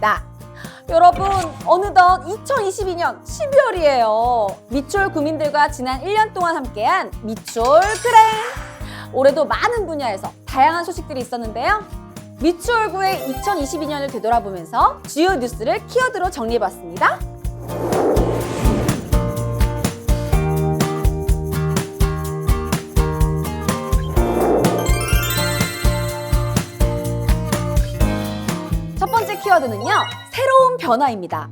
있습니다. 여러분, 어느덧 2022년 12월이에요. 미추홀 구민들과 지난 1년 동안 함께한 미추홀 그랜! 올해도 많은 분야에서 다양한 소식들이 있었는데요. 미추홀구의 2022년을 되돌아보면서 주요 뉴스를 키워드로 정리해봤습니다. 키워드는요, 새로운 변화입니다.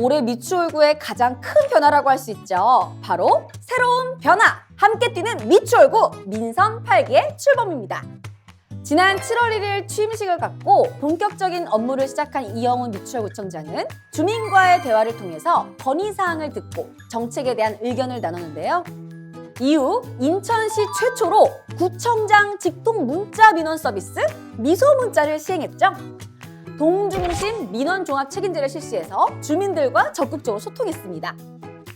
올해 미추홀구의 가장 큰 변화라고 할 수 있죠. 바로 새로운 변화! 함께 뛰는 미추홀구 민선 8기의 출범입니다. 지난 7월 1일 취임식을 갖고 본격적인 업무를 시작한 이영훈 미추홀구청장은 주민과의 대화를 통해서 건의사항을 듣고 정책에 대한 의견을 나눴는데요. 이후 인천시 최초로 구청장 직통 문자 민원 서비스 미소 문자를 시행했죠. 동중심 민원 종합 책임제를 실시해서 주민들과 적극적으로 소통했습니다.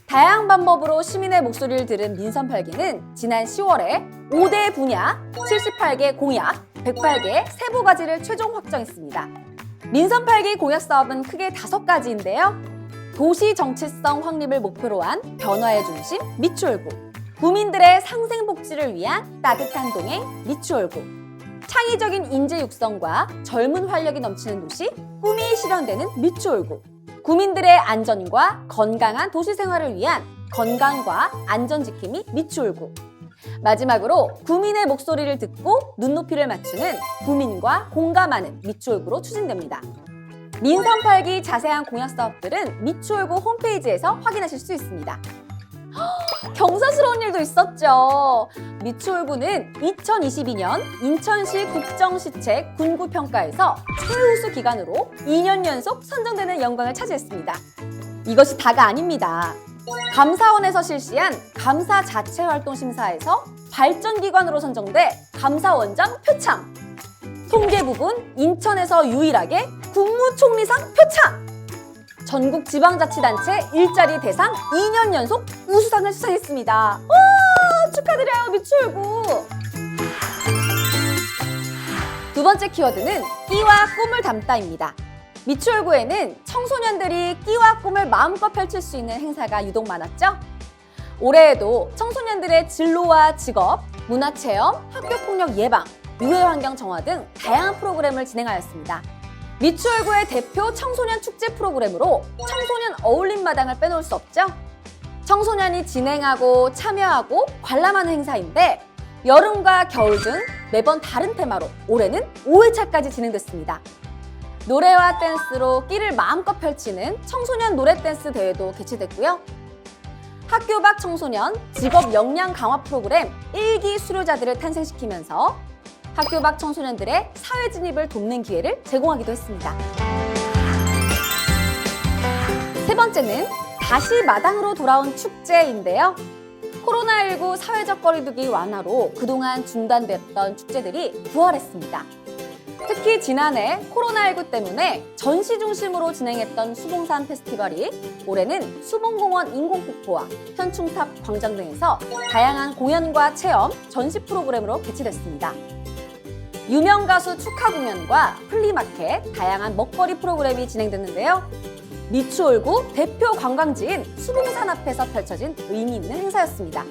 다양한 방법으로 시민의 목소리를 들은 민선 8기는 지난 10월에 5대 분야 78개 공약 108개 세부 과제를 최종 확정했습니다. 민선 8기 공약 사업은 크게 다섯 가지인데요. 도시 정체성 확립을 목표로 한 변화의 중심 미추홀구, 구민들의 상생 복지를 위한 따뜻한 동행 미추홀구, 창의적인 인재 육성과 젊은 활력이 넘치는 도시 꿈이 실현되는 미추홀구 구민들의 안전과 건강한 도시 생활을 위한 건강과 안전 지킴이 미추홀구 마지막으로 구민의 목소리를 듣고 눈높이를 맞추는 구민과 공감하는 미추홀구로 추진됩니다. 민선 8기 자세한 공약 사업들은 미추홀구 홈페이지에서 확인하실 수 있습니다. 경사스러운 일도 있었죠. 미추홀구는 2022년 인천시 국정시책 군구평가에서 최우수 기관으로 2년 연속 선정되는 영광을 차지했습니다. 이것이 다가 아닙니다. 감사원에서 실시한 감사 자체 활동 심사에서 발전기관으로 선정돼 감사원장 표창. 통계 부분 인천에서 유일하게 국무총리상 표창. 전국 지방자치단체 일자리 대상 2년 연속 우수상을 수상했습니다. 와 축하드려요 미추홀구. 두 번째 키워드는 끼와 꿈을 담다입니다. 미추홀구에는 청소년들이 끼와 꿈을 마음껏 펼칠 수 있는 행사가 유독 많았죠. 올해에도 청소년들의 진로와 직업, 문화체험, 학교폭력 예방, 유해환경 정화 등 다양한 프로그램을 진행하였습니다. 미추홀구의 대표 청소년 축제 프로그램으로 청소년 어울림 마당을 빼놓을 수 없죠. 청소년이 진행하고 참여하고 관람하는 행사인데 여름과 겨울 등 매번 다른 테마로 올해는 5회차까지 진행됐습니다. 노래와 댄스로 끼를 마음껏 펼치는 청소년 노래 댄스 대회도 개최됐고요. 학교 밖 청소년 직업 역량 강화 프로그램 일기 수료자들을 탄생시키면서 학교 밖 청소년들의 사회 진입을 돕는 기회를 제공하기도 했습니다. 세 번째는 다시 마당으로 돌아온 축제인데요. 코로나19 사회적 거리두기 완화로 그동안 중단됐던 축제들이 부활했습니다. 특히 지난해 코로나19 때문에 전시 중심으로 진행했던 수봉산 페스티벌이 올해는 수봉공원 인공폭포와 현충탑 광장 등에서 다양한 공연과 체험, 전시 프로그램으로 개최됐습니다. 유명 가수 축하 공연과 플리마켓, 다양한 먹거리 프로그램이 진행됐는데요. 미추홀구 대표 관광지인 수봉산 앞에서 펼쳐진 의미 있는 행사였습니다.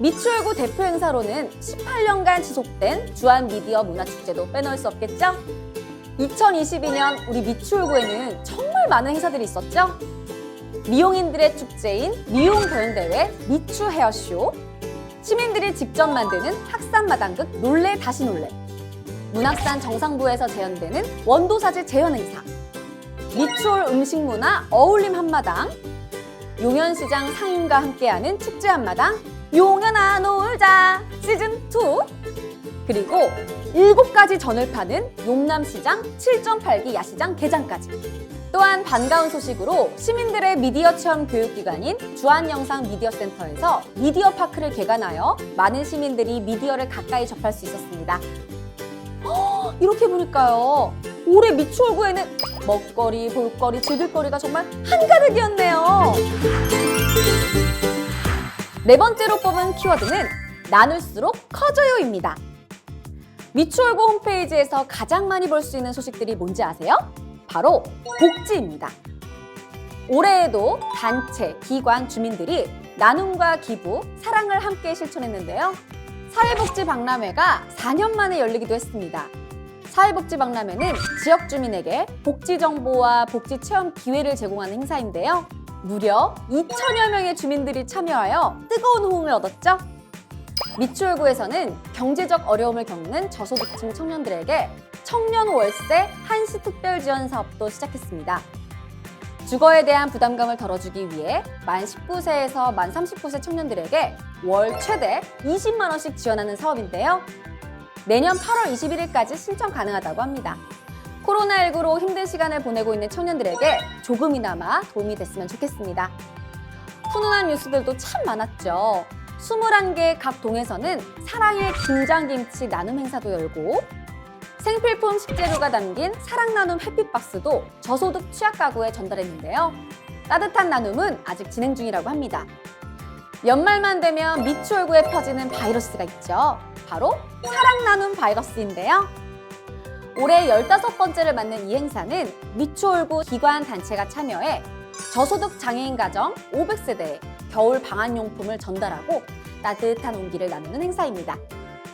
미추홀구 대표 행사로는 18년간 지속된 주한 미디어 문화축제도 빼놓을 수 없겠죠? 2022년 우리 미추홀구에는 정말 많은 행사들이 있었죠? 미용인들의 축제인 미용 공연대회 미추 헤어쇼, 시민들이 직접 만드는 학산마당극 놀래 다시 놀래, 문학산 정상부에서 재현되는 원도사제 재현 행사, 미추홀 음식 문화 어울림 한마당, 용현시장 상인과 함께하는 축제 한마당, 용현아 놀자. 시즌2, 그리고 일곱 가지 전을 파는 용남시장 7.8기 야시장 개장까지. 또한 반가운 소식으로 시민들의 미디어 체험 교육기관인 주한영상 미디어센터에서 미디어 파크를 개관하여 많은 시민들이 미디어를 가까이 접할 수 있었습니다. 허, 이렇게 보니까요. 올해 미추홀구에는 먹거리, 볼거리, 즐길거리가 정말 한가득이었네요. 네 번째로 뽑은 키워드는 나눌수록 커져요입니다. 미추홀구 홈페이지에서 가장 많이 볼 수 있는 소식들이 뭔지 아세요? 바로 복지입니다. 올해에도 단체, 기관, 주민들이 나눔과 기부, 사랑을 함께 실천했는데요. 사회복지 박람회가 4년 만에 열리기도 했습니다. 사회복지 박람회는 지역 주민에게 복지 정보와 복지 체험 기회를 제공하는 행사인데요. 무려 2천여 명의 주민들이 참여하여 뜨거운 호응을 얻었죠. 미추홀구에서는 경제적 어려움을 겪는 저소득층 청년들에게 청년 월세 한시 특별 지원 사업도 시작했습니다. 주거에 대한 부담감을 덜어주기 위해 만 19세에서 만 39세 청년들에게 월 최대 20만 원씩 지원하는 사업인데요. 내년 8월 21일까지 신청 가능하다고 합니다. 코로나19로 힘든 시간을 보내고 있는 청년들에게 조금이나마 도움이 됐으면 좋겠습니다. 훈훈한 뉴스들도 참 많았죠. 21개 각 동에서는 사랑의 김장김치 나눔 행사도 열고 생필품 식재료가 담긴 사랑 나눔 햇빛박스도 저소득 취약 가구에 전달했는데요. 따뜻한 나눔은 아직 진행 중이라고 합니다. 연말만 되면 미추홀구에 퍼지는 바이러스가 있죠. 바로 사랑 나눔 바이러스인데요. 올해 15번째를 맞는 이 행사는 미추홀구 기관 단체가 참여해 저소득 장애인 가정 500세대에 겨울 방한용품을 전달하고 따뜻한 온기를 나누는 행사입니다.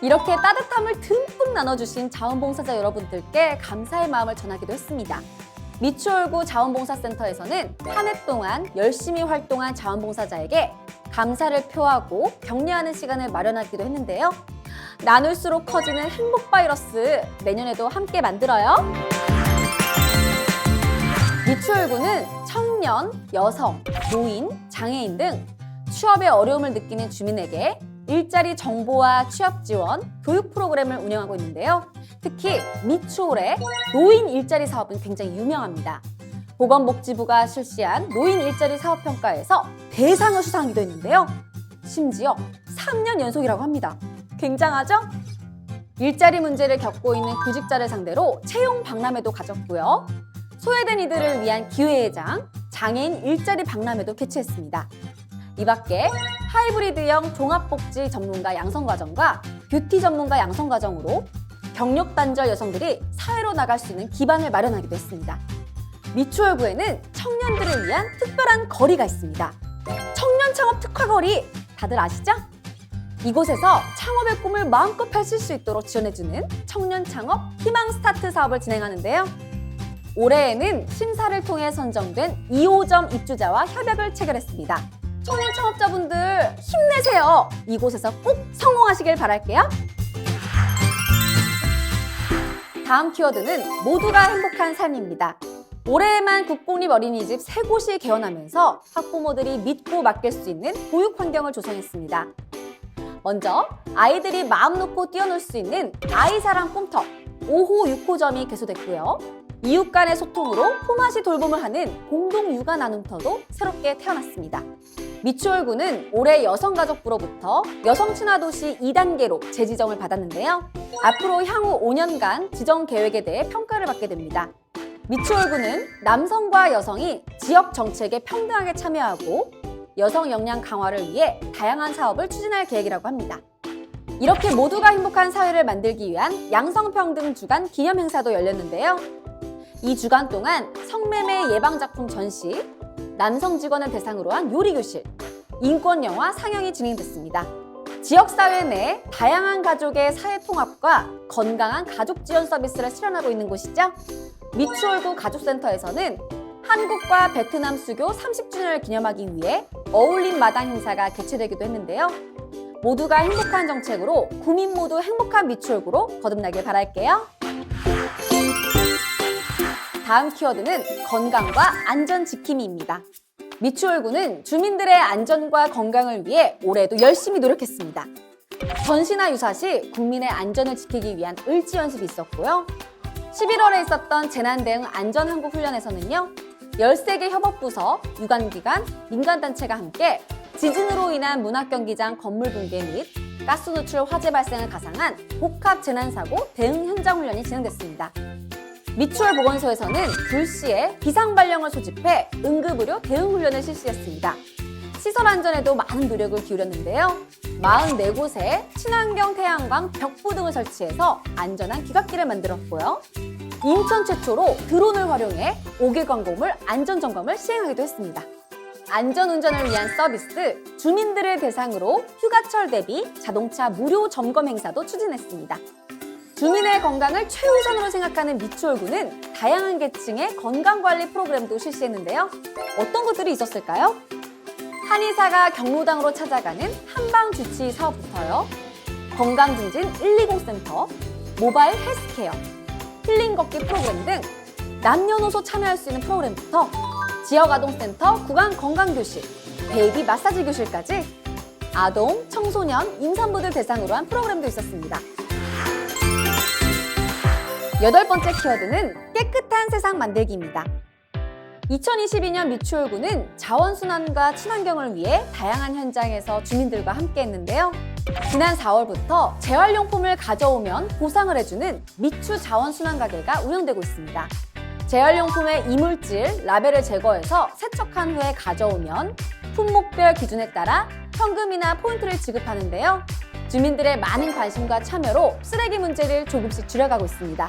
이렇게 따뜻함을 듬뿍 나눠주신 자원봉사자 여러분들께 감사의 마음을 전하기도 했습니다. 미추홀구 자원봉사센터에서는 한 해 동안 열심히 활동한 자원봉사자에게 감사를 표하고 격려하는 시간을 마련하기도 했는데요. 나눌수록 커지는 행복 바이러스 내년에도 함께 만들어요. 미추홀구는 청년, 여성, 노인, 장애인 등 취업에 어려움을 느끼는 주민에게 일자리 정보와 취업 지원, 교육 프로그램을 운영하고 있는데요. 특히 미추홀의 노인 일자리 사업은 굉장히 유명합니다. 보건복지부가 실시한 노인 일자리 사업 평가에서 대상을 수상하기도 했는데요. 심지어 3년 연속이라고 합니다. 굉장하죠? 일자리 문제를 겪고 있는 구직자를 상대로 채용 박람회도 가졌고요. 소외된 이들을 위한 기회회장, 장애인 일자리 박람회도 개최했습니다. 이 밖에 하이브리드형 종합복지 전문가 양성과정과 뷰티 전문가 양성과정으로 경력 단절 여성들이 사회로 나갈 수 있는 기반을 마련하기도 했습니다. 미추홀구에는 청년들을 위한 특별한 거리가 있습니다. 청년 창업 특화거리 다들 아시죠? 이곳에서 창업의 꿈을 마음껏 펼칠 수 있도록 지원해주는 청년 창업 희망 스타트 사업을 진행하는데요. 올해에는 심사를 통해 선정된 2호점 입주자와 협약을 체결했습니다. 청년 창업자분들 힘내세요. 이곳에서 꼭 성공하시길 바랄게요. 다음 키워드는 모두가 행복한 삶입니다. 올해에만 국공립 어린이집 세 곳이 개원하면서 학부모들이 믿고 맡길 수 있는 보육 환경을 조성했습니다. 먼저 아이들이 마음 놓고 뛰어놀 수 있는 아이사랑 꿈터 5호 6호점이 개소됐고요. 이웃 간의 소통으로 품앗이 돌봄을 하는 공동 육아 나눔터도 새롭게 태어났습니다. 미추홀구는 올해 여성가족부로부터 여성 친화 도시 2단계로 재지정을 받았는데요. 앞으로 향후 5년간 지정 계획에 대해 평가를 받게 됩니다. 미추홀구는 남성과 여성이 지역 정책에 평등하게 참여하고 여성 역량 강화를 위해 다양한 사업을 추진할 계획이라고 합니다. 이렇게 모두가 행복한 사회를 만들기 위한 양성평등 주간 기념 행사도 열렸는데요. 이 주간 동안 성매매 예방 작품 전시, 남성 직원을 대상으로 한 요리 교실, 인권 영화 상영이 진행됐습니다. 지역 사회 내 다양한 가족의 사회 통합과 건강한 가족 지원 서비스를 실현하고 있는 곳이죠. 미추홀구 가족센터에서는 한국과 베트남 수교 30주년을 기념하기 위해 어울림 마당 행사가 개최되기도 했는데요. 모두가 행복한 정책으로 구민 모두 행복한 미추홀구로 거듭나길 바랄게요. 다음 키워드는 건강과 안전 지킴이입니다. 미추홀구는 주민들의 안전과 건강을 위해 올해도 열심히 노력했습니다. 전시나 유사시 국민의 안전을 지키기 위한 을지 연습이 있었고요. 11월에 있었던 재난대응 안전한국훈련에서는요. 13개 협업부서, 유관기관, 민간단체가 함께 지진으로 인한 문학경기장 건물 붕괴 및 가스 누출 화재 발생을 가상한 복합 재난사고 대응 현장 훈련이 진행됐습니다. 미추홀 보건소에서는 불시에 비상발령을 소집해 응급의료 대응 훈련을 실시했습니다. 시설 안전에도 많은 노력을 기울였는데요. 44곳에 친환경 태양광 벽보 등을 설치해서 안전한 귀갓길을 만들었고요. 인천 최초로 드론을 활용해 5개 광고물 안전 점검을 시행하기도 했습니다. 안전 운전을 위한 서비스 주민들을 대상으로 휴가철 대비 자동차 무료 점검 행사도 추진했습니다. 주민의 건강을 최우선으로 생각하는 미추홀구는 다양한 계층의 건강관리 프로그램도 실시했는데요. 어떤 것들이 있었을까요? 한의사가 경로당으로 찾아가는 한방주치 사업부터요. 건강증진 120센터, 모바일 헬스케어, 힐링 걷기 프로그램 등 남녀노소 참여할 수 있는 프로그램부터 지역아동센터 구강 건강교실, 베이비 마사지 교실까지 아동, 청소년, 임산부들 대상으로 한 프로그램도 있었습니다. 여덟 번째 키워드는 깨끗한 세상 만들기입니다. 2022년 미추홀구는 자원순환과 친환경을 위해 다양한 현장에서 주민들과 함께 했는데요. 지난 4월부터 재활용품을 가져오면 보상을 해주는 미추 자원순환 가게가 운영되고 있습니다. 재활용품의 이물질, 라벨을 제거해서 세척한 후에 가져오면 품목별 기준에 따라 현금이나 포인트를 지급하는데요. 주민들의 많은 관심과 참여로 쓰레기 문제를 조금씩 줄여가고 있습니다.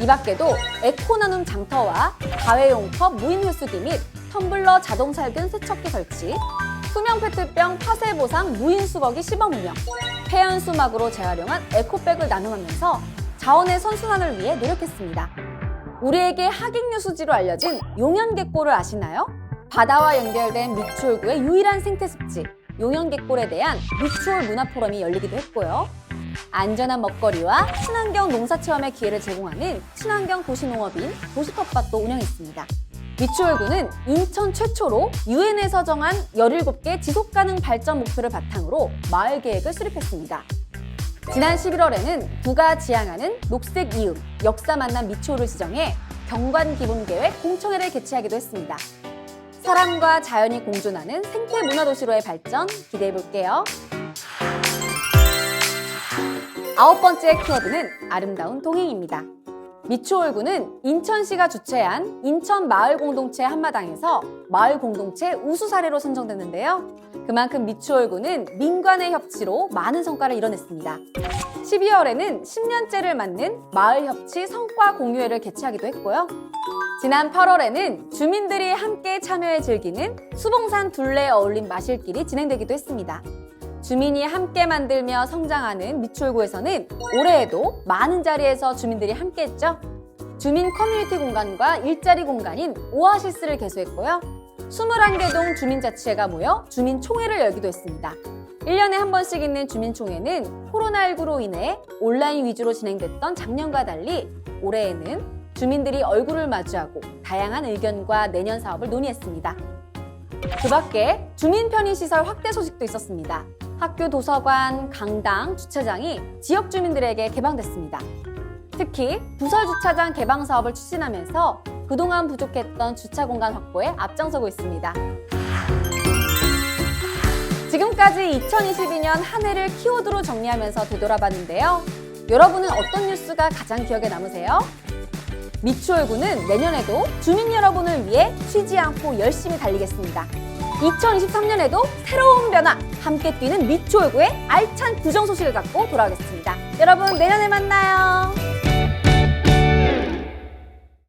이 밖에도 에코나눔 장터와 다회용 컵 무인 회수기 및 텀블러 자동 살균 세척기 설치, 투명 페트병 파쇄 보상 무인 수거기 시범 운영, 폐연 수막으로 재활용한 에코백을 나눔하면서 자원의 선순환을 위해 노력했습니다. 우리에게 학익류 수지로 알려진 용연객골을 아시나요? 바다와 연결된 미추홀구의 유일한 생태습지 용연객골에 대한 미추홀 문화 포럼이 열리기도 했고요. 안전한 먹거리와 친환경 농사 체험의 기회를 제공하는 친환경 도시농업인 도시텃밭도 운영했습니다. 미추홀구는 인천 최초로 유엔에 서 정한 17개 지속가능 발전 목표를 바탕으로 마을 계획을 수립했습니다. 지난 11월에는 구가 지향하는 녹색 이음, 역사 만남 미추홀을 지정해 경관 기본 계획 공청회를 개최하기도 했습니다. 사람과 자연이 공존하는 생태 문화 도시로의 발전 기대해 볼게요. 아홉 번째 키워드는 아름다운 동행입니다. 미추홀구는 인천시가 주최한 인천 마을 공동체 한마당에서 마을 공동체 우수 사례로 선정됐는데요. 그만큼 미추홀구는 민관의 협치로 많은 성과를 이뤄냈습니다. 12월에는 10년째를 맞는 마을 협치 성과 공유회를 개최하기도 했고요. 지난 8월에는 주민들이 함께 참여해 즐기는 수봉산 둘레 어울림 마실길이 진행되기도 했습니다. 주민이 함께 만들며 성장하는 미추홀구에서는 올해에도 많은 자리에서 주민들이 함께 했죠. 주민 커뮤니티 공간과 일자리 공간인 오아시스를 개소했고요. 21개 동 주민자치회가 모여 주민총회를 열기도 했습니다. 1년에 한 번씩 있는 주민총회는 코로나19로 인해 온라인 위주로 진행됐던 작년과 달리 올해에는 주민들이 얼굴을 마주하고 다양한 의견과 내년 사업을 논의했습니다. 그 밖에 주민 편의시설 확대 소식도 있었습니다. 학교 도서관, 강당, 주차장이 지역 주민들에게 개방됐습니다. 특히 부설 주차장 개방 사업을 추진하면서 그동안 부족했던 주차 공간 확보에 앞장서고 있습니다. 지금까지 2022년 한 해를 키워드로 정리하면서 되돌아봤는데요. 여러분은 어떤 뉴스가 가장 기억에 남으세요? 미추홀구는 내년에도 주민 여러분을 위해 쉬지 않고 열심히 달리겠습니다. 2023년에도 새로운 변화 함께 뛰는 미추홀구의 알찬 구정 소식을 갖고 돌아오겠습니다. 여러분 내년에 만나요.